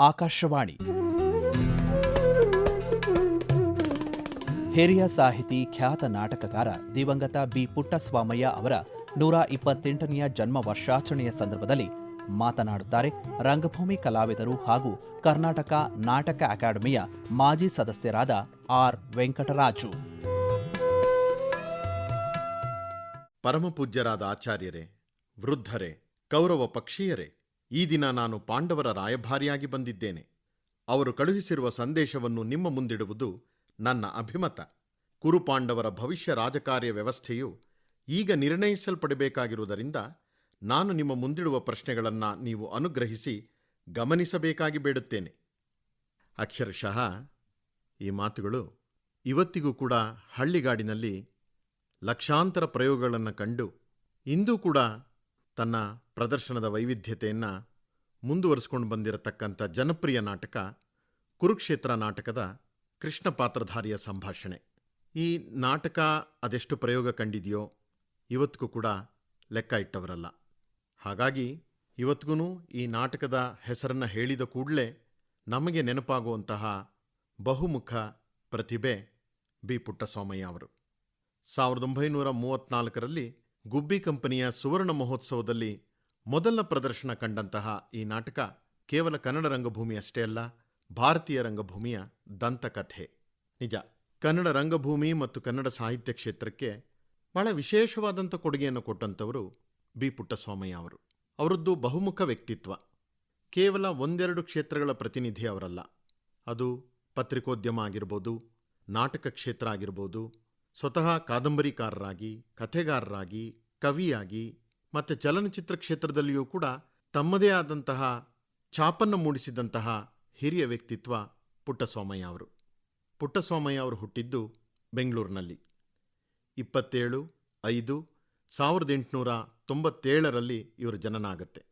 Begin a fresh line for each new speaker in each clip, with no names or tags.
ಆಕಾಶವಾಣಿ. ಹಿರಿಯ ಸಾಹಿತಿ, ಖ್ಯಾತ ನಾಟಕಕಾರ ದಿವಂಗತ ಬಿ. ಪುಟ್ಟಸ್ವಾಮಯ್ಯ ಅವರ ನೂರ ಇಪ್ಪತ್ತೆಂಟನೆಯ ಜನ್ಮ ವರ್ಷಾಚರಣೆಯ ಸಂದರ್ಭದಲ್ಲಿ ಮಾತನಾಡುತ್ತಾರೆ ರಂಗಭೂಮಿ ಕಲಾವಿದರು ಹಾಗೂ ಕರ್ನಾಟಕ ನಾಟಕ ಅಕಾಡೆಮಿಯ ಮಾಜಿ ಸದಸ್ಯರಾದ ಆರ್. ವೆಂಕಟರಾಜು.
ಪರಮಪೂಜ್ಯರಾದ ಆಚಾರ್ಯರೇ, ವೃದ್ಧರೇ, ಕೌರವ ಪಕ್ಷೀಯರೇ ಈ ದಿನ ನಾನು ಪಾಂಡವರ ರಾಯಭಾರಿಯಾಗಿ ಬಂದಿದ್ದೇನೆ. ಅವರು ಕಳುಹಿಸಿರುವ ಸಂದೇಶವನ್ನು ನಿಮ್ಮ ಮುಂದಿಡುವುದು ನನ್ನ ಅಭಿಮತ. ಕುರುಪಾಂಡವರ ಭವಿಷ್ಯ ರಾಜಕಾರ್ಯ ವ್ಯವಸ್ಥೆಯು ಈಗ ನಿರ್ಣಯಿಸಲ್ಪಡಬೇಕಾಗಿರುವುದರಿಂದ ನಾನು ನಿಮ್ಮ ಮುಂದಿಡುವ ಪ್ರಶ್ನೆಗಳನ್ನು ನೀವು ಅನುಗ್ರಹಿಸಿ ಗಮನಿಸಬೇಕಾಗಿ ಬೇಡುತ್ತೇನೆ. ಅಕ್ಷರಶಃ, ಈ ಮಾತುಗಳು ಇವತ್ತಿಗೂ ಕೂಡ ಹಳ್ಳಿಗಾಡಿನಲ್ಲಿ ಲಕ್ಷಾಂತರ ಪ್ರಯೋಗಗಳನ್ನು ಕಂಡು ಇಂದೂ ಕೂಡ ತನ್ನ ಪ್ರದರ್ಶನದ ವೈವಿಧ್ಯತೆಯನ್ನು ಮುಂದುವರಿಸ್ಕೊಂಡು ಬಂದಿರತಕ್ಕಂಥ ಜನಪ್ರಿಯ ನಾಟಕ, ಕುರುಕ್ಷೇತ್ರ ನಾಟಕದ ಕೃಷ್ಣ ಪಾತ್ರಧಾರಿಯ ಸಂಭಾಷಣೆ. ಈ ನಾಟಕ ಅದೆಷ್ಟು ಪ್ರಯೋಗ ಕಂಡಿದೆಯೋ ಇವತ್ತಿಗೂ ಕೂಡ ಲೆಕ್ಕ ಇಟ್ಟವರಲ್ಲ. ಹಾಗಾಗಿ ಇವತ್ತಿಗೂ ಈ ನಾಟಕದ ಹೆಸರನ್ನು ಹೇಳಿದ ಕೂಡಲೇ ನಮಗೆ ನೆನಪಾಗುವಂತಹ ಬಹುಮುಖ ಪ್ರತಿಭೆ ಬಿ ಪುಟ್ಟಸ್ವಾಮಯ್ಯ ಅವರು. ಸಾವಿರದ ಒಂಬೈನೂರ ಮೂವತ್ನಾಲ್ಕರಲ್ಲಿ ಗುಬ್ಬಿ ಕಂಪನಿಯ ಸುವರ್ಣ ಮಹೋತ್ಸವದಲ್ಲಿ ಮೊದಲ ಪ್ರದರ್ಶನ ಕಂಡಂತಹ ಈ ನಾಟಕ ಕೇವಲ ಕನ್ನಡ ರಂಗಭೂಮಿ ಅಷ್ಟೇ ಅಲ್ಲ, ಭಾರತೀಯ ರಂಗಭೂಮಿಯ ದಂತಕಥೆ. ನಿಜ, ಕನ್ನಡ ರಂಗಭೂಮಿ ಮತ್ತು ಕನ್ನಡ ಸಾಹಿತ್ಯ ಕ್ಷೇತ್ರಕ್ಕೆ ಬಹಳ ವಿಶೇಷವಾದಂಥ ಕೊಡುಗೆಯನ್ನು ಕೊಟ್ಟಂಥವರು ಬಿ. ಪುಟ್ಟಸ್ವಾಮಯ್ಯ ಅವರು. ಅವರದ್ದು ಬಹುಮುಖ ವ್ಯಕ್ತಿತ್ವ. ಕೇವಲ ಒಂದೆರಡು ಕ್ಷೇತ್ರಗಳ ಪ್ರತಿನಿಧಿ ಅವರಲ್ಲ. ಅದು ಪತ್ರಿಕೋದ್ಯಮ ಆಗಿರ್ಬೋದು, ನಾಟಕ ಕ್ಷೇತ್ರ ಆಗಿರ್ಬೋದು ಸ್ವತಃ ಕಾದಂಬರಿಕಾರರಾಗಿ, ಕಥೆಗಾರರಾಗಿ, ಕವಿಯಾಗಿ, ಮತ್ತು ಚಲನಚಿತ್ರ ಕ್ಷೇತ್ರದಲ್ಲಿಯೂ ಕೂಡ ತಮ್ಮದೇ ಆದಂತಹ ಛಾಪನ್ನು ಮೂಡಿಸಿದಂತಹ ಹಿರಿಯ ವ್ಯಕ್ತಿತ್ವ ಪುಟ್ಟಸ್ವಾಮಯ್ಯ ಅವರು. ಪುಟ್ಟಸ್ವಾಮಯ್ಯ ಅವರು ಹುಟ್ಟಿದ್ದು ಬೆಂಗಳೂರಿನಲ್ಲಿ. ಇಪ್ಪತ್ತೇಳು, ಐದು, ಸಾವಿರದ ಎಂಟುನೂರ ತೊಂಬತ್ತೇಳರಲ್ಲಿ ಇವರ ಜನನ ಆಗುತ್ತೆ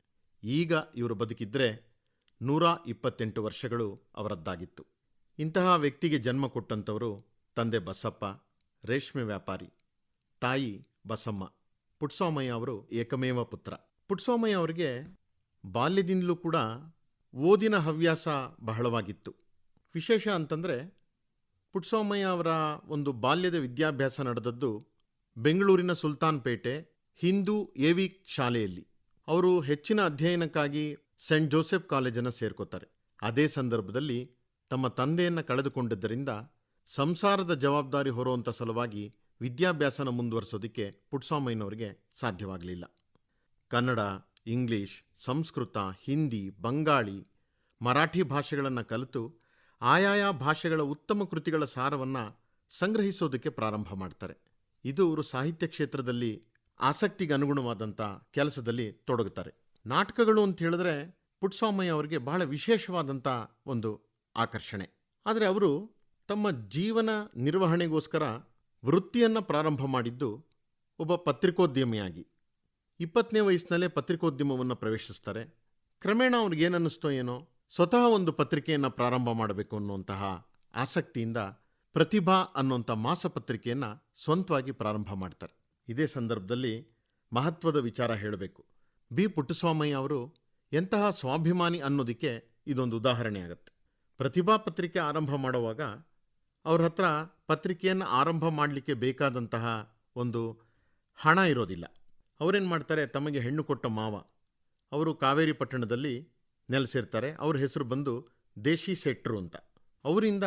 ಈಗ ಇವರು ಬದುಕಿದ್ರೆ ನೂರ ಇಪ್ಪತ್ತೆಂಟು ವರ್ಷಗಳು ಅವರದ್ದಾಗಿತ್ತು. ಇಂತಹ ವ್ಯಕ್ತಿಗೆ ಜನ್ಮ ಕೊಟ್ಟಂಥವರು ತಂದೆ ಬಸಪ್ಪ ರೇಷ್ಮೆ ವ್ಯಾಪಾರಿ ತಾಯಿ ಬಸಮ್ಮ ಪುಟ್ಸೋಮಯ್ಯ ಅವರು ಏಕಮೇವ ಪುತ್ರ. ಪುಟ್ಸೋಮಯ್ಯ ಅವರಿಗೆ ಬಾಲ್ಯದಿಂದಲೂ ಕೂಡ ಓದಿನ ಹವ್ಯಾಸ ಬಹಳವಾಗಿತ್ತು. ವಿಶೇಷ ಅಂತಂದರೆ ಪುಟ್ಸೋಮಯ್ಯ ಅವರ ಒಂದು ಬಾಲ್ಯದ ವಿದ್ಯಾಭ್ಯಾಸ ನಡೆದದ್ದು ಬೆಂಗಳೂರಿನ ಸುಲ್ತಾನ್ಪೇಟೆ ಹಿಂದೂ ಎವಿ ಶಾಲೆಯಲ್ಲಿ. ಅವರು ಹೆಚ್ಚಿನ ಅಧ್ಯಯನಕ್ಕಾಗಿ ಸೆಂಟ್ ಜೋಸೆಫ್ ಕಾಲೇಜನ್ನು ಸೇರ್ಕೋತಾರೆ. ಅದೇ ಸಂದರ್ಭದಲ್ಲಿ ತಮ್ಮ ತಂದೆಯನ್ನು ಕಳೆದುಕೊಂಡಿದ್ದರಿಂದ ಸಂಸಾರದ ಜವಾಬ್ದಾರಿ ಹೊರುವಂಥ ಸಲುವಾಗಿ ವಿದ್ಯಾಭ್ಯಾಸನ ಮುಂದುವರಿಸೋದಕ್ಕೆ ಪುಟ್ಸ್ವಾಮಯ್ಯನವರಿಗೆ ಸಾಧ್ಯವಾಗಲಿಲ್ಲ. ಕನ್ನಡ, ಇಂಗ್ಲಿಷ್, ಸಂಸ್ಕೃತ, ಹಿಂದಿ, ಬಂಗಾಳಿ, ಮರಾಠಿ ಭಾಷೆಗಳನ್ನು ಕಲಿತು ಆಯಾಯ ಭಾಷೆಗಳ ಉತ್ತಮ ಕೃತಿಗಳ ಸಾರವನ್ನು ಸಂಗ್ರಹಿಸೋದಕ್ಕೆ ಪ್ರಾರಂಭ ಮಾಡ್ತಾರೆ. ಇದು ಅವರು ಸಾಹಿತ್ಯ ಕ್ಷೇತ್ರದಲ್ಲಿ ಆಸಕ್ತಿಗೆ ಅನುಗುಣವಾದಂಥ ಕೆಲಸದಲ್ಲಿ ತೊಡಗುತ್ತಾರೆ. ನಾಟಕಗಳು ಅಂತ ಹೇಳಿದ್ರೆ ಪುಟ್ಸ್ವಾಮಯ್ಯ ಅವರಿಗೆ ಬಹಳ ವಿಶೇಷವಾದಂಥ ಒಂದು ಆಕರ್ಷಣೆ. ಆದರೆ ಅವರು ತಮ್ಮ ಜೀವನ ನಿರ್ವಹಣೆಗೋಸ್ಕರ ವೃತ್ತಿಯನ್ನು ಪ್ರಾರಂಭ ಮಾಡಿದ್ದು ಒಬ್ಬ ಪತ್ರಿಕೋದ್ಯಮಿಯಾಗಿ. ಇಪ್ಪತ್ತನೇ ವಯಸ್ಸಿನಲ್ಲೇ ಪತ್ರಿಕೋದ್ಯಮವನ್ನು ಪ್ರವೇಶಿಸ್ತಾರೆ. ಕ್ರಮೇಣ ಅವ್ರಿಗೇನನ್ನಿಸ್ತೋ ಏನೋ ಸ್ವತಃ ಒಂದು ಪತ್ರಿಕೆಯನ್ನು ಪ್ರಾರಂಭ ಮಾಡಬೇಕು ಅನ್ನುವಂತಹ ಆಸಕ್ತಿಯಿಂದ ಪ್ರತಿಭಾ ಅನ್ನುವಂಥ ಮಾಸಪತ್ರಿಕೆಯನ್ನು ಸ್ವಂತವಾಗಿ ಪ್ರಾರಂಭ ಮಾಡ್ತಾರೆ. ಇದೇ ಸಂದರ್ಭದಲ್ಲಿ ಮಹತ್ವದ ವಿಚಾರ ಹೇಳಬೇಕು. ಬಿ. ಪುಟ್ಟಸ್ವಾಮಯ್ಯ ಅವರು ಎಂತಹ ಸ್ವಾಭಿಮಾನಿ ಅನ್ನೋದಕ್ಕೆ ಇದೊಂದು ಉದಾಹರಣೆ ಆಗುತ್ತೆ. ಪ್ರತಿಭಾ ಪತ್ರಿಕೆ ಆರಂಭ ಮಾಡುವಾಗ ಅವ್ರ ಹತ್ರ ಪತ್ರಿಕೆಯನ್ನು ಆರಂಭ ಮಾಡಲಿಕ್ಕೆ ಬೇಕಾದಂತಹ ಒಂದು ಹಣ ಇರೋದಿಲ್ಲ. ಅವರೇನು ಮಾಡ್ತಾರೆ, ತಮಗೆ ಹೆಣ್ಣು ಕೊಟ್ಟ ಮಾವ, ಅವರು ಕಾವೇರಿ ಪಟ್ಟಣದಲ್ಲಿ ನೆಲೆಸಿರ್ತಾರೆ. ಅವ್ರ ಹೆಸರು ಬಂದು ದೇಶಿ ಸೆಟ್ರು ಅಂತ. ಅವರಿಂದ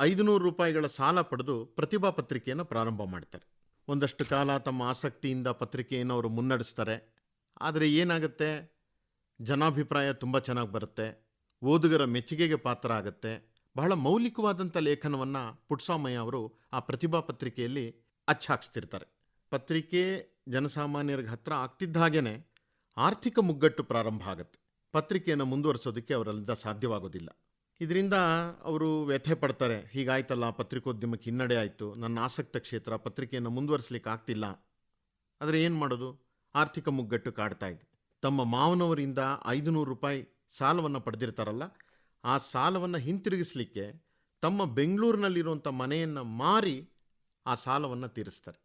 ಐದುನೂರು ರೂಪಾಯಿಗಳ ಸಾಲ ಪಡೆದು ಪ್ರತಿಭಾ ಪತ್ರಿಕೆಯನ್ನು ಪ್ರಾರಂಭ ಮಾಡ್ತಾರೆ. ಒಂದಷ್ಟು ಕಾಲ ತಮ್ಮ ಆಸಕ್ತಿಯಿಂದ ಪತ್ರಿಕೆಯನ್ನು ಅವರು ಮುನ್ನಡೆಸ್ತಾರೆ. ಆದರೆ ಏನಾಗುತ್ತೆ? ಜನಾಭಿಪ್ರಾಯ ತುಂಬ ಚೆನ್ನಾಗಿ ಬರುತ್ತೆ. ಓದುಗರ ಮೆಚ್ಚುಗೆಗೆ ಪಾತ್ರ ಆಗುತ್ತೆ. ಬಹಳ ಮೌಲಿಕವಾದಂಥ ಲೇಖನವನ್ನು ಪುಟ್ಸಾಮಯ್ಯ ಅವರು ಆ ಪ್ರತಿಭಾ ಪತ್ರಿಕೆಯಲ್ಲಿ ಅಚ್ಚಾಕ್ಸ್ತಿರ್ತಾರೆ. ಪತ್ರಿಕೆ ಜನಸಾಮಾನ್ಯರಿಗೆ ಹತ್ರ ಆಗ್ತಿದ್ದ ಹಾಗೇನೆ ಆರ್ಥಿಕ ಮುಗ್ಗಟ್ಟು ಪ್ರಾರಂಭ ಆಗುತ್ತೆ. ಪತ್ರಿಕೆಯನ್ನು ಮುಂದುವರಿಸೋದಕ್ಕೆ ಅವರಲ್ಲಿಂದ ಸಾಧ್ಯವಾಗೋದಿಲ್ಲ. ಇದರಿಂದ ಅವರು ವ್ಯಥೆ ಪಡ್ತಾರೆ, ಹೀಗಾಯ್ತಲ್ಲ, ಪತ್ರಿಕೋದ್ಯಮಕ್ಕೆ ಹಿನ್ನಡೆ ಆಯಿತು, ನನ್ನ ಆಸಕ್ತ ಕ್ಷೇತ್ರ ಪತ್ರಿಕೆಯನ್ನು ಮುಂದುವರಿಸಲಿಕ್ಕೆ ಆಗ್ತಿಲ್ಲ. ಆದರೆ ಏನು ಮಾಡೋದು? ಆರ್ಥಿಕ ಮುಗ್ಗಟ್ಟು ಕಾಡ್ತಾ ಇದೆ. ತಮ್ಮ ಮಾವನವರಿಂದ ಐದುನೂರು ರೂಪಾಯಿ ಸಾಲವನ್ನು ಪಡೆದಿರ್ತಾರಲ್ಲ ಆ ಸಾಲವನ್ನು ಹಿಂತಿರುಗಿಸಲಿಕ್ಕೆ ತಮ್ಮ ಬೆಂಗಳೂರಿನಲ್ಲಿರುವಂಥ ಮನೆಯನ್ನು ಮಾರಿ ಆ ಸಾಲವನ್ನು ತೀರಿಸ್ತಾರೆ.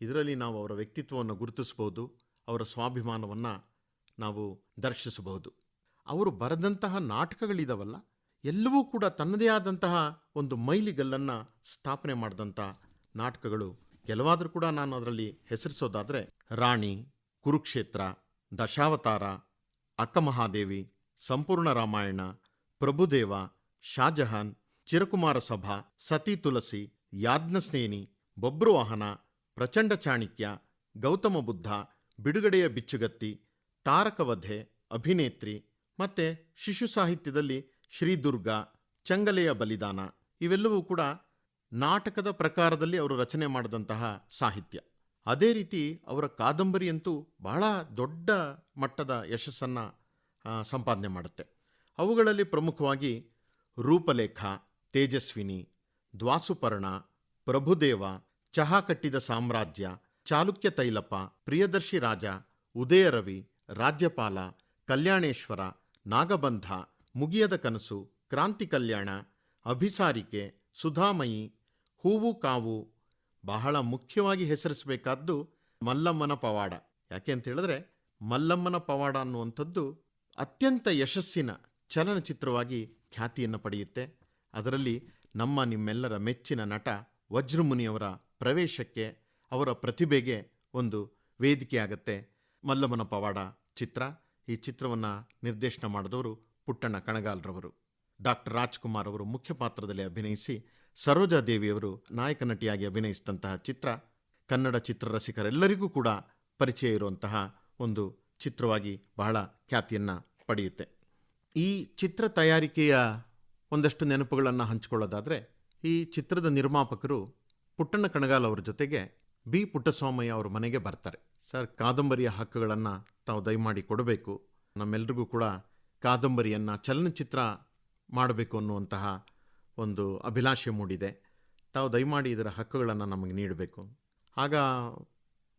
ಇದರಲ್ಲಿ ನಾವು ಅವರ ವ್ಯಕ್ತಿತ್ವವನ್ನು ಗುರುತಿಸಬಹುದು, ಅವರ ಸ್ವಾಭಿಮಾನವನ್ನು ನಾವು ದರ್ಶಿಸಬಹುದು. ಅವರು ಬರೆದಂತಹ ನಾಟಕಗಳಿದಾವಲ್ಲ, ಎಲ್ಲವೂ ಕೂಡ ತನ್ನದೇ ಆದಂತಹ ಒಂದು ಮೈಲಿಗಲ್ಲನ್ನು ಸ್ಥಾಪನೆ ಮಾಡಿದಂಥ ನಾಟಕಗಳು. ಕೆಲವಾದರೂ ಕೂಡ ನಾನು ಅದರಲ್ಲಿ ಹೆಸರಿಸೋದಾದರೆ, ರಾಣಿ, ಕುರುಕ್ಷೇತ್ರ, ದಶಾವತಾರ, ಅಕ್ಕಮಹಾದೇವಿ, ಸಂಪೂರ್ಣ ರಾಮಾಯಣ ಪ್ರಭುದೇವ ಶಾಜಹಾನ್ ಚಿರಕುಮಾರ ಸಭಾ, ಸತಿ ತುಲಸಿ ಯಾಜ್ಞಸ್ನೇನಿ ಬೊಬ್ರುವಾಹನ ಪ್ರಚಂಡ ಚಾಣಕ್ಯ, ಗೌತಮ ಬುದ್ಧ, ಬಿಡುಗಡೆಯ ಬಿಚ್ಚುಗತ್ತಿ ತಾರಕವಧೆ ಅಭಿನೇತ್ರಿ ಮತ್ತೆ ಶಿಶು ಸಾಹಿತ್ಯದಲ್ಲಿ ಶ್ರೀದುರ್ಗ, ಚಂಗಲೆಯ ಬಲಿದಾನ ಇವೆಲ್ಲವೂ ಕೂಡ ನಾಟಕದ ಪ್ರಕಾರದಲ್ಲಿ ಅವರು ರಚನೆ ಮಾಡಿದಂತಹ ಸಾಹಿತ್ಯ. ಅದೇ ರೀತಿ ಅವರ ಕಾದಂಬರಿಯಂತೂ ಬಹಳ ದೊಡ್ಡ ಮಟ್ಟದ ಯಶಸ್ಸನ್ನು ಸಂಪಾದನೆ ಮಾಡುತ್ತೆ. ಅವುಗಳಲ್ಲಿ ಪ್ರಮುಖವಾಗಿ ರೂಪಲೇಖ, ತೇಜಸ್ವಿನಿ, ದ್ವಾಸುಪರ್ಣ, ಪ್ರಭುದೇವ, ಚಹಾ ಕಟ್ಟಿದ ಸಾಮ್ರಾಜ್ಯ, ಚಾಲುಕ್ಯ ತೈಲಪ ಪ್ರಿಯದರ್ಶಿ ರಾಜ, ಉದಯರವಿ, ರಾಜ್ಯಪಾಲ, ಕಲ್ಯಾಣೇಶ್ವರ, ನಾಗಬಂಧ, ಮುಗಿಯದ ಕನಸು, ಕ್ರಾಂತಿ ಕಲ್ಯಾಣ, ಅಭಿಸಾರಿಕೆ, ಸುಧಾಮಯಿ, ಹೂವು ಕಾವು ಬಹಳ ಮುಖ್ಯವಾಗಿ ಹೆಸರಿಸಬೇಕಾದ್ದು ಮಲ್ಲಮ್ಮನ ಪವಾಡ. ಯಾಕೆ ಅಂತ ಹೇಳಿದ್ರೆ ಮಲ್ಲಮ್ಮನ ಪವಾಡ ಅನ್ನುವಂಥದ್ದು ಅತ್ಯಂತ ಯಶಸ್ಸಿನ ಚಲನಚಿತ್ರವಾಗಿ ಖ್ಯಾತಿಯನ್ನು ಪಡೆಯುತ್ತೆ. ಅದರಲ್ಲಿ ನಮ್ಮ ನಿಮ್ಮೆಲ್ಲರ ಮೆಚ್ಚಿನ ನಟ ವಜ್ರಮುನಿಯವರ ಪ್ರವೇಶಕ್ಕೆ ಅವರ ಪ್ರತಿಭೆಗೆ ಒಂದು ವೇದಿಕೆ ಆಗತ್ತೆ ಮಲ್ಲಮ್ಮನ ಪವಾಡ ಚಿತ್ರ. ಈ ಚಿತ್ರವನ್ನು ನಿರ್ದೇಶನ ಮಾಡಿದವರು ಪುಟ್ಟಣ್ಣ ಕಣಗಾಲ್ರವರು. ಡಾಕ್ಟರ್ ರಾಜ್ಕುಮಾರ್ ಅವರು ಮುಖ್ಯ ಪಾತ್ರದಲ್ಲಿ ಅಭಿನಯಿಸಿ ಸರೋಜಾ ದೇವಿಯವರು ನಾಯಕ ನಟಿಯಾಗಿ ಅಭಿನಯಿಸಿದಂತಹ ಚಿತ್ರ. ಕನ್ನಡ ಚಿತ್ರರಸಿಕರೆಲ್ಲರಿಗೂ ಕೂಡ ಪರಿಚಯ ಇರುವಂತಹ ಒಂದು ಚಿತ್ರವಾಗಿ ಬಹಳ ಖ್ಯಾತಿಯನ್ನು ಪಡೆಯುತ್ತೆ. ಈ ಚಿತ್ರ ತಯಾರಿಕೆಯ ಒಂದಷ್ಟು ನೆನಪುಗಳನ್ನು ಹಂಚಿಕೊಳ್ಳೋದಾದರೆ, ಈ ಚಿತ್ರದ ನಿರ್ಮಾಪಕರು ಪುಟ್ಟಣ್ಣ ಕಣಗಾಲ್ ಅವರ ಜೊತೆಗೆ ಬಿ ಪುಟ್ಟಸ್ವಾಮಯ್ಯ ಅವರ ಮನೆಗೆ ಬರ್ತಾರೆ. ಸರ್, ಕಾದಂಬರಿಯ ಹಕ್ಕುಗಳನ್ನು ತಾವು ದಯಮಾಡಿ ಕೊಡಬೇಕು. ನಮ್ಮೆಲ್ರಿಗೂ ಕೂಡ ಕಾದಂಬರಿಯನ್ನು ಚಲನಚಿತ್ರ ಮಾಡಬೇಕು ಅನ್ನುವಂತಹ ಒಂದು ಅಭಿಲಾಷೆ ಮೂಡಿದೆ. ತಾವು ದಯಮಾಡಿ ಇದರ ಹಕ್ಕುಗಳನ್ನು ನಮಗೆ ನೀಡಬೇಕು. ಆಗ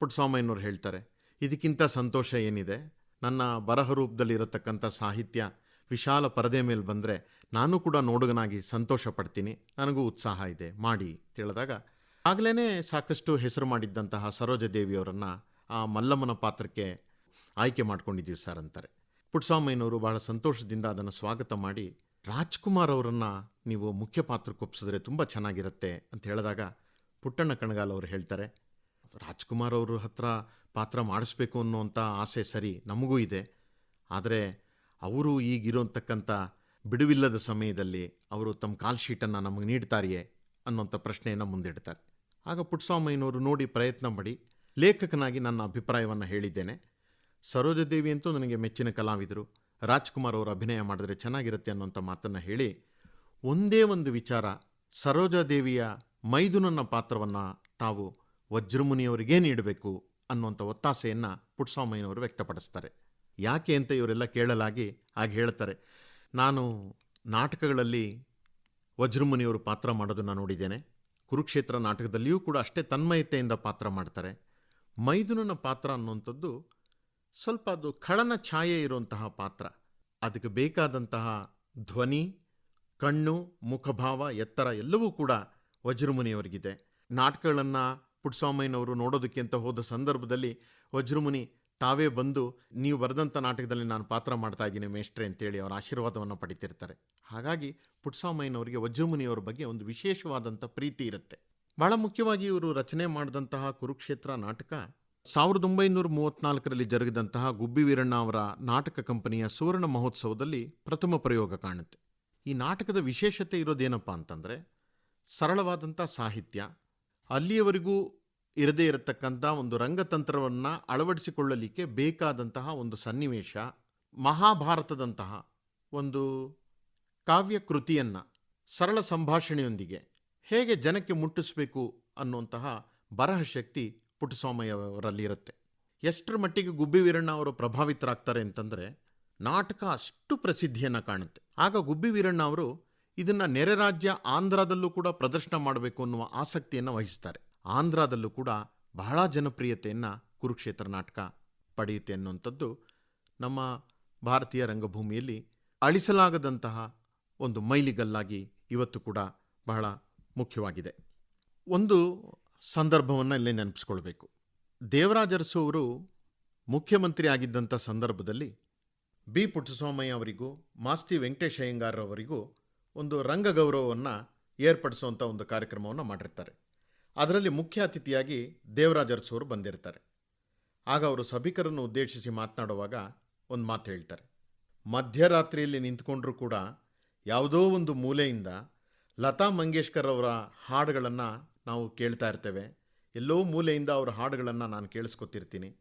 ಪುಟ್ಟಸ್ವಾಮಯ್ಯನವ್ರು ಹೇಳ್ತಾರೆ, ಇದಕ್ಕಿಂತ ಸಂತೋಷ ಏನಿದೆ? ನನ್ನ ಬರಹ ರೂಪದಲ್ಲಿರತಕ್ಕಂಥ ಸಾಹಿತ್ಯ ವಿಶಾಲ ಪರದೆ ಮೇಲೆ ಬಂದರೆ ನಾನು ಕೂಡ ನೋಡುಗನಾಗಿ ಸಂತೋಷ ಪಡ್ತೀನಿ ನನಗೂ ಉತ್ಸಾಹ ಇದೆ. ಮಾಡಿ ಅಂತ ಹೇಳಿದಾಗ ಆಗಲೇ ಸಾಕಷ್ಟು ಹೆಸರು ಮಾಡಿದ್ದಂತಹ ಸರೋಜದೇವಿಯವರನ್ನು ಆ ಮಲ್ಲಮ್ಮನ ಪಾತ್ರಕ್ಕೆ ಆಯ್ಕೆ ಮಾಡ್ಕೊಂಡಿದ್ದೀವಿ ಸರ್ ಅಂತಾರೆ. ಪುಟ್ಟಸ್ವಾಮಯ್ಯನವರು ಬಹಳ ಸಂತೋಷದಿಂದ ಅದನ್ನು ಸ್ವಾಗತ ಮಾಡಿ, ರಾಜ್ಕುಮಾರ್ ಅವರನ್ನು ನೀವು ಮುಖ್ಯ ಪಾತ್ರಕ್ಕೆ ಒಪ್ಪಿಸಿದ್ರೆ ತುಂಬ ಚೆನ್ನಾಗಿರುತ್ತೆ ಅಂತ ಹೇಳಿದಾಗ ಪುಟ್ಟಣ್ಣ ಕಣಗಾಲ್ ಅವರು ಹೇಳ್ತಾರೆ, ರಾಜ್ಕುಮಾರ್ ಅವ್ರ ಹತ್ರ ಪಾತ್ರ ಮಾಡಿಸ್ಬೇಕು ಅನ್ನೋವಂಥ ಆಸೆ ಸರಿ ನಮಗೂ ಇದೆ. ಆದರೆ ಅವರು ಈಗಿರೋತಕ್ಕಂಥ ಬಿಡುವಿಲ್ಲದ ಸಮಯದಲ್ಲಿ ಅವರು ತಮ್ಮ ಕಾಲ್ ಶೀಟನ್ನು ನಮಗೆ ನೀಡ್ತಾರೆಯೇ ಅನ್ನೋಂಥ ಪ್ರಶ್ನೆಯನ್ನು ಮುಂದಿಡ್ತಾರೆ. ಆಗ ಪುಟ್ಟಸ್ವಾಮಯ್ಯನವರು ನೋಡಿ ಪ್ರಯತ್ನ ಮಾಡಿ ಲೇಖಕನಾಗಿ ನನ್ನ ಅಭಿಪ್ರಾಯವನ್ನು ಹೇಳಿದ್ದೇನೆ. ಸರೋಜದೇವಿ ಅಂತೂ ನನಗೆ ಮೆಚ್ಚಿನ ಕಲಾವಿದರು. ರಾಜ್ಕುಮಾರ್ ಅವರು ಅಭಿನಯ ಮಾಡಿದ್ರೆ ಚೆನ್ನಾಗಿರುತ್ತೆ ಅನ್ನೋಂಥ ಮಾತನ್ನು ಹೇಳಿ ಒಂದೇ ಒಂದು ವಿಚಾರ ಸರೋಜಾದೇವಿಯ ಮೈದುನನ್ನ ಪಾತ್ರವನ್ನು ತಾವು ವಜ್ರಮುನಿಯವರಿಗೇ ನೀಡಬೇಕು ಅನ್ನುವಂಥ ಒತ್ತಾಸೆಯನ್ನು ಪುಟ್ಟಸ್ವಾಮಯ್ಯನವರು ವ್ಯಕ್ತಪಡಿಸ್ತಾರೆ. ಯಾಕೆ ಅಂತ ಇವರೆಲ್ಲ ಕೇಳಲಾಗಿ ಹಾಗೆ ಹೇಳ್ತಾರೆ. ನಾನು ನಾಟಕಗಳಲ್ಲಿ ವಜ್ರಮುನಿಯವರು ಪಾತ್ರ ಮಾಡೋದನ್ನು ನೋಡಿದ್ದೇನೆ. ಕುರುಕ್ಷೇತ್ರ ನಾಟಕದಲ್ಲಿಯೂ ಕೂಡ ಅಷ್ಟೇ ತನ್ಮಯತೆಯಿಂದ ಪಾತ್ರ ಮಾಡ್ತಾರೆ. ಮೈದುನನ ಪಾತ್ರ ಅನ್ನುವಂಥದ್ದು ಸ್ವಲ್ಪ ಅದು ಖಳನ ಛಾಯೆ ಇರುವಂತಹ ಪಾತ್ರ. ಅದಕ್ಕೆ ಬೇಕಾದಂತಹ ಧ್ವನಿ, ಕಣ್ಣು, ಮುಖಭಾವ, ಎತ್ತರ ಎಲ್ಲವೂ ಕೂಡ ವಜ್ರಮುನಿಯವರಿಗಿದೆ. ನಾಟಕಗಳನ್ನು ಪುಟ್ಸ್ವಾಮಯ್ಯನವರು ನೋಡೋದಕ್ಕೆ ಅಂತ ಹೋದ ಸಂದರ್ಭದಲ್ಲಿ ವಜ್ರಮುನಿ ತಾವೇ ಬಂದು ನೀವು ಬರೆದಂಥ ನಾಟಕದಲ್ಲಿ ನಾನು ಪಾತ್ರ ಮಾಡ್ತಾ ಇದ್ದೀನಿ ಮೇಷ್ಟ್ರೆ ಅಂತೇಳಿ ಅವರ ಆಶೀರ್ವಾದವನ್ನು ಪಡಿತಿರ್ತಾರೆ. ಹಾಗಾಗಿ ಪುಟ್ಸಾಮಯ್ಯನವರಿಗೆ ವಜ್ರಮುನಿಯವರ ಬಗ್ಗೆ ಒಂದು ವಿಶೇಷವಾದಂಥ ಪ್ರೀತಿ ಇರುತ್ತೆ. ಬಹಳ ಮುಖ್ಯವಾಗಿ ಇವರು ರಚನೆ ಮಾಡಿದಂತಹ ಕುರುಕ್ಷೇತ್ರ ನಾಟಕ ಸಾವಿರದ ಒಂಬೈನೂರ ಮೂವತ್ತ್ನಾಲ್ಕರಲ್ಲಿ ಜರುಗಿದಂತಹ ಗುಬ್ಬಿ ವೀರಣ್ಣ ಅವರ ನಾಟಕ ಕಂಪನಿಯ ಸುವರ್ಣ ಮಹೋತ್ಸವದಲ್ಲಿ ಪ್ರಥಮ ಪ್ರಯೋಗ ಕಾಣುತ್ತೆ. ಈ ನಾಟಕದ ವಿಶೇಷತೆ ಇರೋದೇನಪ್ಪ ಅಂತಂದರೆ ಸರಳವಾದಂಥ ಸಾಹಿತ್ಯ, ಅಲ್ಲಿಯವರೆಗೂ ಇರದೇ ಇರತಕ್ಕಂಥ ಒಂದು ರಂಗತಂತ್ರವನ್ನು ಅಳವಡಿಸಿಕೊಳ್ಳಲಿಕ್ಕೆ ಬೇಕಾದಂತಹ ಒಂದು ಸನ್ನಿವೇಶ, ಮಹಾಭಾರತದಂತಹ ಒಂದು ಕಾವ್ಯ ಕೃತಿಯನ್ನು ಸರಳ ಸಂಭಾಷಣೆಯೊಂದಿಗೆ ಹೇಗೆ ಜನಕ್ಕೆ ಮುಟ್ಟಿಸಬೇಕು ಅನ್ನುವಂತಹ ಬರಹ ಶಕ್ತಿ ಪುಟ್ಟಸ್ವಾಮಯ್ಯವರಲ್ಲಿರುತ್ತೆ ಎಷ್ಟರ ಮಟ್ಟಿಗೆ ಗುಬ್ಬಿ ವೀರಣ್ಣ ಅವರು ಪ್ರಭಾವಿತರಾಗ್ತಾರೆ ಅಂತಂದರೆ, ನಾಟಕ ಅಷ್ಟು ಪ್ರಸಿದ್ಧಿಯನ್ನು ಕಾಣುತ್ತೆ. ಆಗ ಗುಬ್ಬಿ ವೀರಣ್ಣ ಅವರು ಇದನ್ನು ನೆರೆ ರಾಜ್ಯ ಆಂಧ್ರದಲ್ಲೂ ಕೂಡ ಪ್ರದರ್ಶನ ಮಾಡಬೇಕು ಅನ್ನುವ ಆಸಕ್ತಿಯನ್ನು ವಹಿಸ್ತಾರೆ. ಆಂಧ್ರದಲ್ಲೂ ಕೂಡ ಬಹಳ ಜನಪ್ರಿಯತೆಯನ್ನು ಕುರುಕ್ಷೇತ್ರ ನಾಟಕ ಪಡೆಯುತ್ತೆ ಅನ್ನುವಂಥದ್ದು ನಮ್ಮ ಭಾರತೀಯ ರಂಗಭೂಮಿಯಲ್ಲಿ ಅಳಿಸಲಾಗದಂತಹ ಒಂದು ಮೈಲಿಗಲ್ಲಾಗಿ ಇವತ್ತು ಕೂಡ ಬಹಳ ಮುಖ್ಯವಾಗಿದೆ. ಒಂದು ಸಂದರ್ಭವನ್ನು ಇಲ್ಲಿ ನೆನಪಿಸ್ಕೊಳ್ಬೇಕು. ದೇವರಾಜ ಅರಸು ಅವರು ಮುಖ್ಯಮಂತ್ರಿ ಆಗಿದ್ದಂಥ ಸಂದರ್ಭದಲ್ಲಿ ಬಿ ಪುಟ್ಟಸ್ವಾಮಯ್ಯ ಅವರಿಗೂ ಮಾಸ್ತಿ ವೆಂಕಟೇಶ್ ಅವರಿಗೂ ಒಂದು ರಂಗ ಗೌರವವನ್ನು ಏರ್ಪಡಿಸುವಂಥ ಒಂದು ಕಾರ್ಯಕ್ರಮವನ್ನು ಮಾಡಿರ್ತಾರೆ. ಅದರಲ್ಲಿ ಮುಖ್ಯ ಅತಿಥಿಯಾಗಿ ದೇವರಾಜ ಬಂದಿರ್ತಾರೆ. ಆಗ ಅವರು ಸಭಿಕರನ್ನು ಉದ್ದೇಶಿಸಿ ಮಾತನಾಡುವಾಗ ಒಂದು ಮಾತು ಹೇಳ್ತಾರೆ. ಮಧ್ಯರಾತ್ರಿಯಲ್ಲಿ ನಿಂತ್ಕೊಂಡ್ರೂ ಕೂಡ ಯಾವುದೋ ಒಂದು ಮೂಲೆಯಿಂದ ಲತಾ ಮಂಗೇಶ್ಕರ್ ಅವರ ಹಾಡುಗಳನ್ನು ನಾವು ಕೇಳ್ತಾ ಇರ್ತೇವೆ. ಎಲ್ಲೋ ಮೂಲೆಯಿಂದ ಅವರ ಹಾಡುಗಳನ್ನು ನಾನು ಕೇಳಿಸ್ಕೊತಿರ್ತೀನಿ.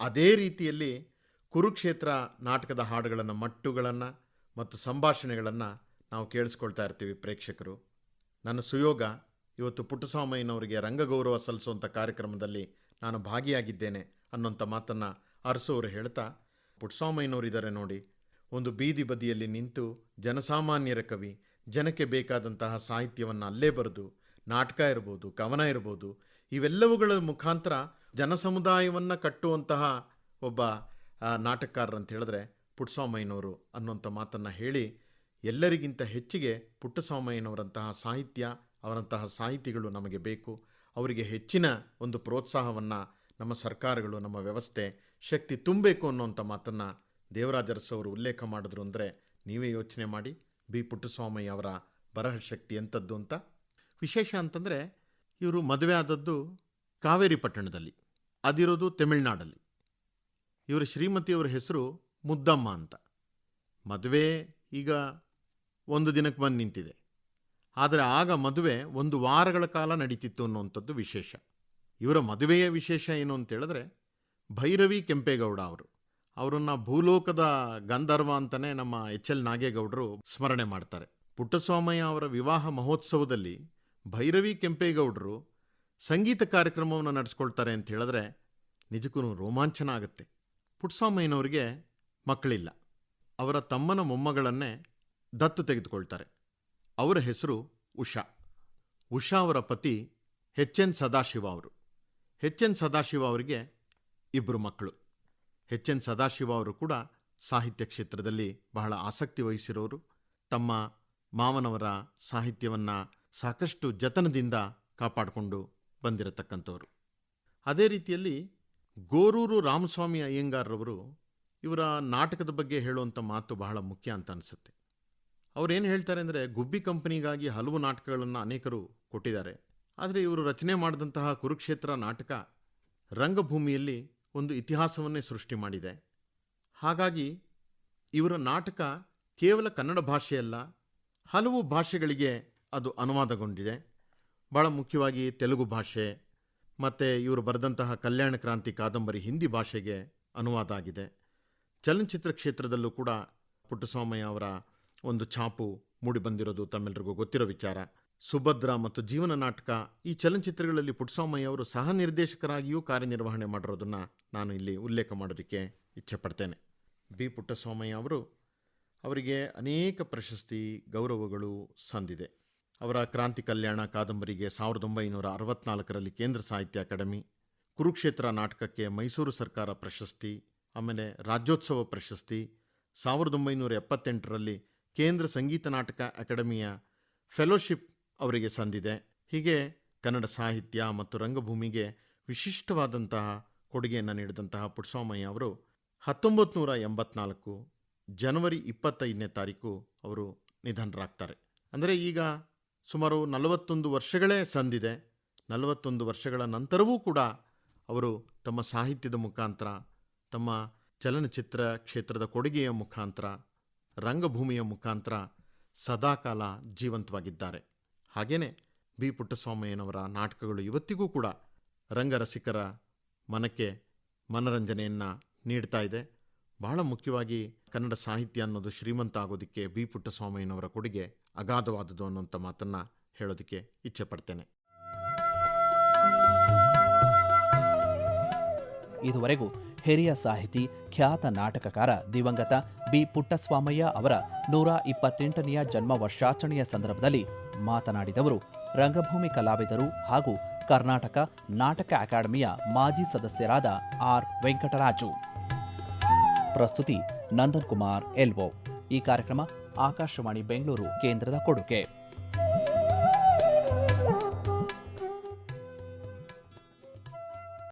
ಅದೇ ರೀತಿಯಲ್ಲಿ ಕುರುಕ್ಷೇತ್ರ ನಾಟಕದ ಹಾಡುಗಳನ್ನು, ಮಟ್ಟುಗಳನ್ನು ಮತ್ತು ಸಂಭಾಷಣೆಗಳನ್ನು ನಾವು ಕೇಳಿಸ್ಕೊಳ್ತಾ ಇರ್ತೀವಿ ಪ್ರೇಕ್ಷಕರು. ನನ್ನ ಸುಯೋಗ ಇವತ್ತು ಪುಟ್ಟಸ್ವಾಮಯ್ಯನವರಿಗೆ ರಂಗಗೌರವ ಸಲ್ಲಿಸುವಂಥ ಕಾರ್ಯಕ್ರಮದಲ್ಲಿ ನಾನು ಭಾಗಿಯಾಗಿದ್ದೇನೆ ಅನ್ನೋಂಥ ಮಾತನ್ನು ಅರಸೋರು ಹೇಳ್ತಾ ಪುಟ್ಟಸ್ವಾಮಯ್ಯನವರಿದ್ದಾರೆ ನೋಡಿ, ಒಂದು ಬೀದಿ ಬದಿಯಲ್ಲಿ ನಿಂತು ಜನಸಾಮಾನ್ಯರ ಕವಿ, ಜನಕ್ಕೆ ಬೇಕಾದಂತಹ ಸಾಹಿತ್ಯವನ್ನು ಅಲ್ಲೇ ಬರೆದು, ನಾಟಕ ಇರ್ಬೋದು, ಕವನ ಇರ್ಬೋದು, ಇವೆಲ್ಲವುಗಳ ಮುಖಾಂತರ ಜನಸಮುದಾಯವನ್ನು ಕಟ್ಟುವಂತಹ ಒಬ್ಬ ನಾಟಕಕಾರರು ನಾಟಕಕಾರ ಅಂತ ಹೇಳಿದ್ರೆ ಪುಟ್ಟಸ್ವಾಮಯ್ಯನವರು ಅನ್ನೋಂಥ ಮಾತನ್ನು ಹೇಳಿ ಎಲ್ಲರಿಗಿಂತ ಹೆಚ್ಚಿಗೆ ಪುಟ್ಟಸ್ವಾಮಯ್ಯನವರಂತಹ ಸಾಹಿತ್ಯ ಅವರಂತಹ ಸಾಹಿತಿಗಳು ನಮಗೆ ಬೇಕು. ಅವರಿಗೆ ಹೆಚ್ಚಿನ ಒಂದು ಪ್ರೋತ್ಸಾಹವನ್ನು ನಮ್ಮ ಸರ್ಕಾರಗಳು, ನಮ್ಮ ವ್ಯವಸ್ಥೆ, ಶಕ್ತಿ ತುಂಬಬೇಕು ಅನ್ನೋಂಥ ಮಾತನ್ನು ದೇವರಾಜರಸವರು ಉಲ್ಲೇಖ ಮಾಡಿದ್ರು ಅಂದರೆ ನೀವೇ ಯೋಚನೆ ಮಾಡಿ. ಬಿ. ಪುಟ್ಟಸ್ವಾಮಯ್ಯ ಅವರ ಬರಹ ಶಕ್ತಿ ಎಂಥದ್ದು ಅಂತ. ವಿಶೇಷ ಅಂತಂದರೆ ಇವರು ಮದುವೆ ಆದದ್ದು ಕಾವೇರಿ ಪಟ್ಟಣದಲ್ಲಿ, ಅದಿರೋದು ತಮಿಳ್ನಾಡಲ್ಲಿ. ಇವರ ಶ್ರೀಮತಿಯವರ ಹೆಸರು ಮುದ್ದಮ್ಮ ಅಂತ. ಮದುವೆ ಈಗ ಒಂದು ದಿನಕ್ಕೆ ಬಂದು ನಿಂತಿದೆ. ಆದರೆ ಆಗ ಮದುವೆ ಒಂದು ವಾರಗಳ ಕಾಲ ನಡೀತಿತ್ತು ಅನ್ನುವಂಥದ್ದು ವಿಶೇಷ. ಇವರ ಮದುವೆಯ ವಿಶೇಷ ಏನು ಅಂತ ಹೇಳಿದ್ರೆ ಭೈರವಿ ಕೆಂಪೇಗೌಡ ಅವರು. ಅವರನ್ನು ಭೂಲೋಕದ ಗಂಧರ್ವ ಅಂತಲೇ ನಮ್ಮ ಎಚ್ ಎಲ್ ನಾಗೇಗೌಡರು ಸ್ಮರಣೆ ಮಾಡ್ತಾರೆ. ಪುಟ್ಟಸ್ವಾಮಯ್ಯ ಅವರ ವಿವಾಹ ಮಹೋತ್ಸವದಲ್ಲಿ ಭೈರವಿ ಕೆಂಪೇಗೌಡರು ಸಂಗೀತ ಕಾರ್ಯಕ್ರಮವನ್ನು ನಡೆಸ್ಕೊಳ್ತಾರೆ ಅಂತ ಹೇಳಿದ್ರೆ ನಿಜಕ್ಕೂ ರೋಮಾಂಚನ ಆಗುತ್ತೆ ಪುಟ್ಟಸ್ವಾಮಯ್ಯನವರಿಗೆ ಮಕ್ಕಳಿಲ್ಲ. ಅವರ ತಮ್ಮನ ಮೊಮ್ಮಗಳನ್ನೇ ದತ್ತು ತೆಗೆದುಕೊಳ್ತಾರೆ. ಅವರ ಹೆಸರು ಉಷಾ. ಉಷಾ ಅವರ ಪತಿ ಎಚ್ ಎನ್ ಸದಾಶಿವ ಅವರು. ಎಚ್ ಎನ್ ಸದಾಶಿವ ಅವರಿಗೆ ಇಬ್ಬರು ಮಕ್ಕಳು. ಎಚ್ ಎನ್ ಸದಾಶಿವ ಅವರು ಕೂಡ ಸಾಹಿತ್ಯ ಕ್ಷೇತ್ರದಲ್ಲಿ ಬಹಳ ಆಸಕ್ತಿ ವಹಿಸಿರೋರು. ತಮ್ಮ ಮಾವನವರ ಸಾಹಿತ್ಯವನ್ನು ಸಾಕಷ್ಟು ಜತನದಿಂದ ಕಾಪಾಡಿಕೊಂಡು ಬಂದಿರತಕ್ಕಂಥವರು. ಅದೇ ರೀತಿಯಲ್ಲಿ ಗೋರೂರು ರಾಮಸ್ವಾಮಿ ಅಯ್ಯಂಗಾರ್ರವರು ಇವರ ನಾಟಕದ ಬಗ್ಗೆ ಹೇಳುವಂಥ ಮಾತು ಬಹಳ ಮುಖ್ಯ ಅಂತ ಅನಿಸುತ್ತೆ. ಅವರೇನು ಹೇಳ್ತಾರೆ ಅಂದರೆ, ಗುಬ್ಬಿ ಕಂಪನಿಗಾಗಿ ಹಲವು ನಾಟಕಗಳನ್ನು ಅನೇಕರು ಕೊಟ್ಟಿದ್ದಾರೆ. ಆದರೆ ಇವರು ರಚನೆ ಮಾಡಿದಂತಹ ಕುರುಕ್ಷೇತ್ರ ನಾಟಕ ರಂಗಭೂಮಿಯಲ್ಲಿ ಒಂದು ಇತಿಹಾಸವನ್ನೇ ಸೃಷ್ಟಿ ಮಾಡಿದೆ. ಹಾಗಾಗಿ ಇವರ ನಾಟಕ ಕೇವಲ ಕನ್ನಡ ಭಾಷೆಯಲ್ಲ ಹಲವು ಭಾಷೆಗಳಿಗೆ ಅದು ಅನುವಾದಗೊಂಡಿದೆ. ಭಾಳ ಮುಖ್ಯವಾಗಿ ತೆಲುಗು ಭಾಷೆ, ಮತ್ತು ಇವರು ಬರೆದಂತಹ ಕಲ್ಯಾಣ ಕ್ರಾಂತಿ ಕಾದಂಬರಿ ಹಿಂದಿ ಭಾಷೆಗೆ ಅನುವಾದ ಆಗಿದೆ. ಚಲನಚಿತ್ರ ಕ್ಷೇತ್ರದಲ್ಲೂ ಕೂಡ ಪುಟ್ಟಸ್ವಾಮಯ್ಯ ಅವರ ಒಂದು ಛಾಪು ಮೂಡಿಬಂದಿರೋದು ತಮ್ಮೆಲ್ಲರಿಗೂ ಗೊತ್ತಿರೋ ವಿಚಾರ. ಸುಭದ್ರ ಮತ್ತು ಜೀವನ ನಾಟಕ ಈ ಚಲನಚಿತ್ರಗಳಲ್ಲಿ ಪುಟ್ಟಸ್ವಾಮಯ್ಯ ಅವರು ಸಹ ನಿರ್ದೇಶಕರಾಗಿಯೂ ಕಾರ್ಯನಿರ್ವಹಣೆ ಮಾಡಿರೋದನ್ನು ನಾನು ಇಲ್ಲಿ ಉಲ್ಲೇಖ ಮಾಡೋದಕ್ಕೆ ಇಚ್ಛೆಪಡ್ತೇನೆ. ಬಿ. ಪುಟ್ಟಸ್ವಾಮಯ್ಯ ಅವರು ಅವರಿಗೆ ಅನೇಕ ಪ್ರಶಸ್ತಿ, ಗೌರವಗಳು ಸಂದಿದೆ. ಅವರ ಕ್ರಾಂತಿ ಕಲ್ಯಾಣ ಕಾದಂಬರಿಗೆ ಸಾವಿರದ ಒಂಬೈನೂರ ಅರವತ್ನಾಲ್ಕರಲ್ಲಿ ಕೇಂದ್ರ ಸಾಹಿತ್ಯ ಅಕಾಡೆಮಿ, ಕುರುಕ್ಷೇತ್ರ ನಾಟಕಕ್ಕೆ ಮೈಸೂರು ಸರ್ಕಾರ ಪ್ರಶಸ್ತಿ, ಆಮೇಲೆ ರಾಜ್ಯೋತ್ಸವ ಪ್ರಶಸ್ತಿ, ಸಾವಿರದ ಒಂಬೈನೂರ ಎಪ್ಪತ್ತೆಂಟರಲ್ಲಿ ಕೇಂದ್ರ ಸಂಗೀತ ನಾಟಕ ಅಕಾಡೆಮಿಯ ಫೆಲೋಶಿಪ್ ಅವರಿಗೆ ಸಂದಿದೆ. ಹೀಗೆ ಕನ್ನಡ ಸಾಹಿತ್ಯ ಮತ್ತು ರಂಗಭೂಮಿಗೆ ವಿಶಿಷ್ಟವಾದಂತಹ ಕೊಡುಗೆಯನ್ನು ನೀಡಿದಂತಹ ಪುಟ್ಸ್ವಾಮಯ್ಯ ಅವರು ಹತ್ತೊಂಬತ್ತು ನೂರ ಎಂಬತ್ನಾಲ್ಕು ಜನವರಿ ಇಪ್ಪತ್ತೈದನೇ ತಾರೀಕು ಅವರು ನಿಧನರಾಗ್ತಾರೆ. ಅಂದರೆ ಈಗ ಸುಮಾರು ನಲವತ್ತೊಂದು ವರ್ಷಗಳೇ ಸಂದಿದೆ. ನಲವತ್ತೊಂದು ವರ್ಷಗಳ ನಂತರವೂ ಕೂಡ ಅವರು ತಮ್ಮ ಸಾಹಿತ್ಯದ ಮುಖಾಂತರ, ತಮ್ಮ ಚಲನಚಿತ್ರ ಕ್ಷೇತ್ರದ ಕೊಡುಗೆಯ ಮುಖಾಂತರ ರಂಗಭೂಮಿಯ ಮುಖಾಂತರ ಸದಾಕಾಲ ಜೀವಂತವಾಗಿದ್ದಾರೆ. ಹಾಗೆಯೇ ಬಿ. ಪುಟ್ಟಸ್ವಾಮಯ್ಯನವರ ನಾಟಕಗಳು ಇವತ್ತಿಗೂ ಕೂಡ ರಂಗರಸಿಕರ ಮನಕ್ಕೆ ಮನರಂಜನೆಯನ್ನು ನೀಡ್ತಾ ಇದೆ. ಬಹಳ ಮುಖ್ಯವಾಗಿ ಕನ್ನಡ ಸಾಹಿತ್ಯ ಅನ್ನೋದು ಶ್ರೀಮಂತ ಆಗೋದಕ್ಕೆ ಬಿ. ಪುಟ್ಟಸ್ವಾಮಯ್ಯನವರ ಕೊಡುಗೆ ಅಗಾಧವಾದುದು ಅನ್ನುವಂಥ ಮಾತನ್ನು ಹೇಳೋದಕ್ಕೆ ಇಚ್ಛೆ ಪಡ್ತೇನೆ.
ಇದುವರೆಗೂ ಹಿರಿಯ ಸಾಹಿತಿ, ಖ್ಯಾತ ನಾಟಕಕಾರ ದಿವಂಗತ ಬಿ. ಪುಟ್ಟಸ್ವಾಮಯ್ಯ ಅವರ ನೂರ ಇಪ್ಪತ್ತೆಂಟನೆಯ ಜನ್ಮ ವರ್ಷಾಚರಣೆಯ ಸಂದರ್ಭದಲ್ಲಿ ಮಾತನಾಡಿದವರು, ರಂಗಭೂಮಿ ಕಲಾವಿದರು ಹಾಗೂ ಕರ್ನಾಟಕ ನಾಟಕ ಅಕಾಡೆಮಿಯ ಮಾಜಿ ಸದಸ್ಯರಾದ ಆರ್. ವೆಂಕಟರಾಜು. ಪ್ರಸ್ತುತಿ ನಂದನ್ ಕುಮಾರ್, ಎಲ್ವೋ. ಈ ಕಾರ್ಯಕ್ರಮ ಆಕಾಶವಾಣಿ ಬೆಂಗಳೂರು ಕೇಂದ್ರದ ಕೊಡುಗೆ.